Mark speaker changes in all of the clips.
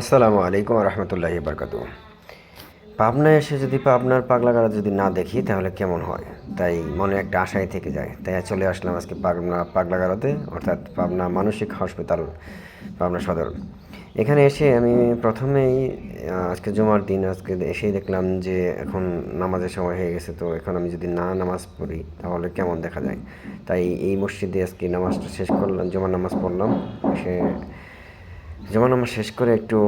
Speaker 1: আসসালামু আলাইকুম রহমতুল্লাহি বরকাত পাবনায় এসে যদি পাবনার পাগলাগাড়া যদি না দেখি, তাহলে কেমন হয়? তাই মনে একটা আশাই থেকে যায়। তাই চলে আসলাম আজকে পাবনা পাগলাগাড়াতে, অর্থাৎ পাবনা মানসিক হসপিটাল পাবনা সদর। এখানে এসে আমি প্রথমেই আজকে জুমার দিন, আজকে এসেই দেখলাম যে এখন নামাজের সময় হয়ে গেছে, তো এখন আমি যদি না নামাজ পড়ি, তাহলে কেমন দেখা যায়? তাই এই মসজিদে আজকে নামাজটা শেষ করলাম, জুমার নামাজ পড়লাম। সে যেমন আমরা শেষ করে একটু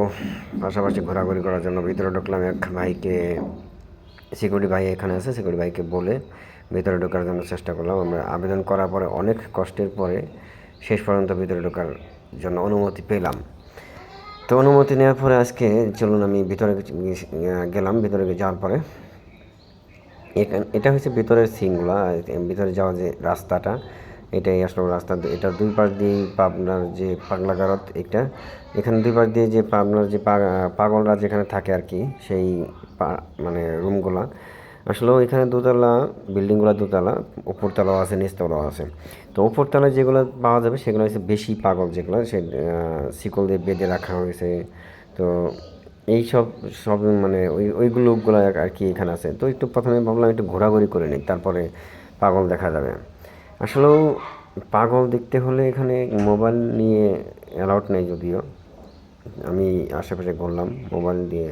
Speaker 1: পাশাপাশি ঘোরাঘুরি করার জন্য ভিতরে ঢুকলাম এক ভাইকে সিকিউরিটি ভাই এখানে আছে সিকিউরিটি ভাইকে বলে ভিতরে ঢোকার জন্য চেষ্টা করলাম। আমরা আবেদন করার পরে অনেক কষ্টের পরে শেষ পর্যন্ত ভিতরে ঢোকার জন্য অনুমতি পেলাম। তো অনুমতি নেওয়ার পরে আজকে চলুন আমি ভিতরে গেলাম, ভিতরে যাওয়ার পরে। এখান, এটা হচ্ছে ভিতরের সিনগুলা ভিতরে যাওয়ার যে রাস্তাটা এটাই আসলে রাস্তা। এটার দুই পাশ দিয়ে পাবনার যে পাগলাগারত এটা এখানে দুই পাশ দিয়ে যে পাবনার যে পাগলরা যেখানে থাকে আর কি, সেই মানে রুমগুলা। আসলে এখানে দোতলা, বিল্ডিংগুলো দোতলা, উপরতলাও আছে, নিচতলাও আছে। তো উপরতলায় যেগুলো পাওয়া যাবে, সেগুলো হচ্ছে বেশি পাগল যেগুলো, সে শিকল দিয়ে বেঁধে রাখা হয়েছে। তো এই সব সব মানে ওই, ওইগুলো লোকগুলো আর কি এখানে আছে। তো একটু প্রথমে ভাবলাম একটু ঘোরাঘুরি করে নিই, তারপরে পাগল দেখা যাবে। আসলেও পাগল দেখতে হলে এখানে মোবাইল নিয়ে অ্যালাউড নেই যদিও। আমি আশেপাশে ঘুরলাম মোবাইল দিয়ে